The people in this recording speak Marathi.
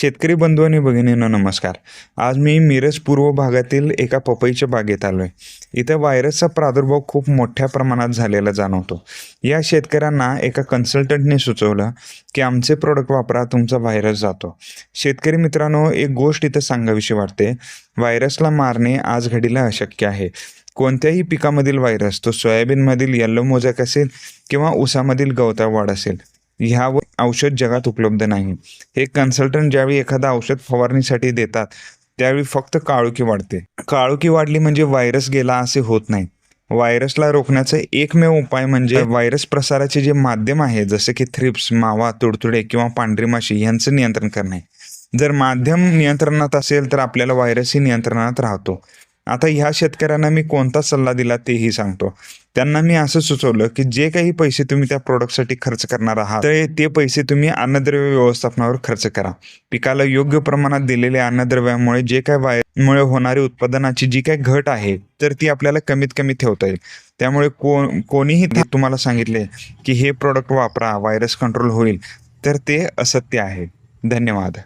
शेतकरी बंधू आणि भगिनींना नमस्कार. आज मी मिरज पूर्व भागातील एका पपईच्या बागेत आलो आहे इथं व्हायरसचा प्रादुर्भाव खूप मोठ्या प्रमाणात झालेला जाणवतो. या शेतकऱ्यांना एका कन्सल्टंटने सुचवलं की आमचे प्रोडक्ट वापरा तुमचा व्हायरस जातो. शेतकरी मित्रांनो एक गोष्ट इथं सांगावीशी वाटते. व्हायरसला मारणे आज घडीला अशक्य आहे. कोणत्याही पिकामधील व्हायरस तो सोयाबीनमधील येल्लो मोजॅक असेल किंवा ऊसामधील गवताळ वाढ असेल ह्यावर औषध जगात उपलब्ध नाही. हे कन्सल्टंट ज्यावेळी एखादा औषध फवारणीसाठी देतात त्यावेळी फक्त काळुकी वाढते. काळुकी वाढली म्हणजे व्हायरस गेला असे होत नाही. व्हायरसला रोखण्याचा एकमेव उपाय म्हणजे व्हायरस प्रसाराचे जे माध्यम आहे जसे की थ्रिप्स मावा तुडतुडे किंवा पांढरी माशी यांचं नियंत्रण करणे. जर माध्यम नियंत्रणात असेल तर आपल्याला व्हायरसही नियंत्रणात राहतो. आता ह्या शेतकऱ्यांना मी कोणता सल्ला दिला तेही सांगतो. त्यांना मी असं सुचवलं की जे काही पैसे तुम्ही त्या प्रोडक्टसाठी खर्च करणार आहात तर ते पैसे तुम्ही अन्नद्रव्य व्यवस्थापनावर खर्च करा. पिकाला योग्य प्रमाणात दिलेल्या अन्नद्रव्यामुळे जे काय वायमुळे होणारी उत्पादनाची जी काही घट आहे तर ती आपल्याला कमीत कमी ठेवता येईल. त्यामुळे को कोणीही ते तुम्हाला सांगितले की हे प्रोडक्ट वापरा व्हायरस कंट्रोल होईल तर ते असत्य आहे. धन्यवाद.